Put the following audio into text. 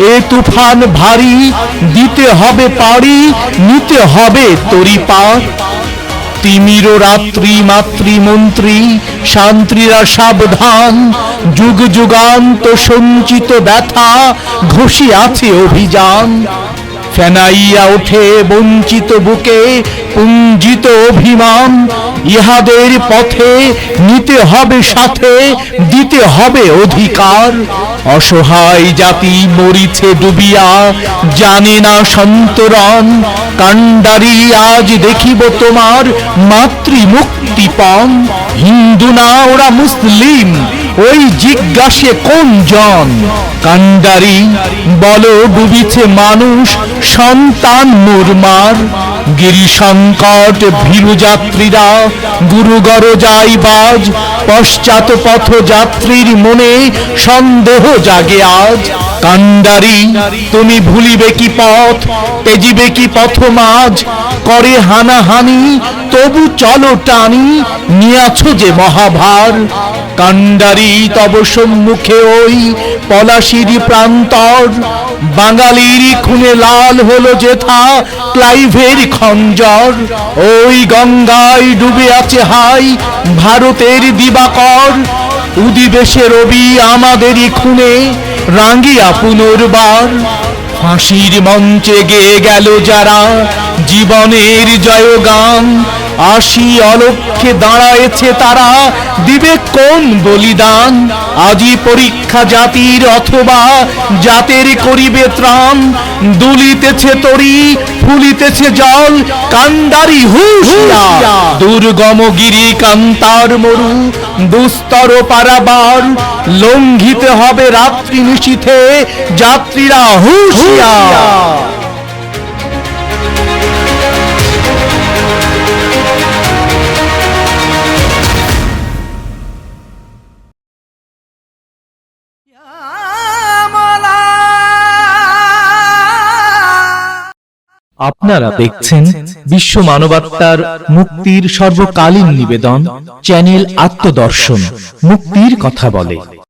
এ তুফান ভারী, দিতে হবে পারি নিতে হবে তরি পার তিমির রাত্রি মাতৃমন্ত্রী শান্ত্রীরা সাবধান, যুগ যুগান্ত সঞ্চিত ব্যথা ঘষি আছে অভিযান। ফেনাইয়া ওঠে বঞ্চিত বুকে, পুঞ্জিত অভিমান ইহাদের পথে নিতে হবে সাথে, দিতে হবে অধিকার। অসহায় জাতি মরিছে ডুবিয়া, জানে না সন্তরণ। কাণ্ডারি আজ দেখিব তোমার মাতৃ মুক্তিপণ হিন্দু না ওরা মুসলিম, ওই জিজ্ঞাসে কোন জন? কাণ্ডারি, বলো ডুবিছে মানুষ, সন্তান মুরমার। গিরি সংকট ভীরু যাত্রীরা গুরুগর যাই বাজ, পশ্চাৎ পথ যাত্রীর মনে সন্দেহ জাগে আজ। কাণ্ডারি, তুমি ভুলিবে কি পথ তেজিবে কি পথ মাঝ? করে হানাহানি, তবু চলো টানি, নিয়াছ যে মহাভার। কাণ্ডারি তব সম্মুখে ওই পলাশির প্রান্তর বাঙালির খুনে লাল হলো যেথা ক্লাইভের খঞ্জর। ওই গঙ্গায় ডুবে আছে হাই ভারতের দিবাকর। উদিবেশে রবি আমাদেরই খুনে রাঙ্গিয়া পুনর্বার। ফাঁসির মঞ্চে গেয়ে গেল যারা জীবনের জয়গান। আশি অলক্ষে দাঁড়ায়েছে তারা। দিবে কোন বলিদান? আজি পরীক্ষা জাতির অথবা জাতের করিবে ত্রাণ। দুলিতেছে তরি, ফুলিতেছে জল, কান্ডারি হুশিয়া দুর্গম গিরি কান্তার মরু, দুস্তর পারাবার। লঙ্ঘিতে হবে রাত্রি নিশীথে যাত্রীরা হুশিয়া আপনারা দেখছেন বিশ্ব মানবাত্মার মুক্তির সর্বকালীন নিবেদন চ্যানেল আত্মদর্শন মুক্তির কথা বলে।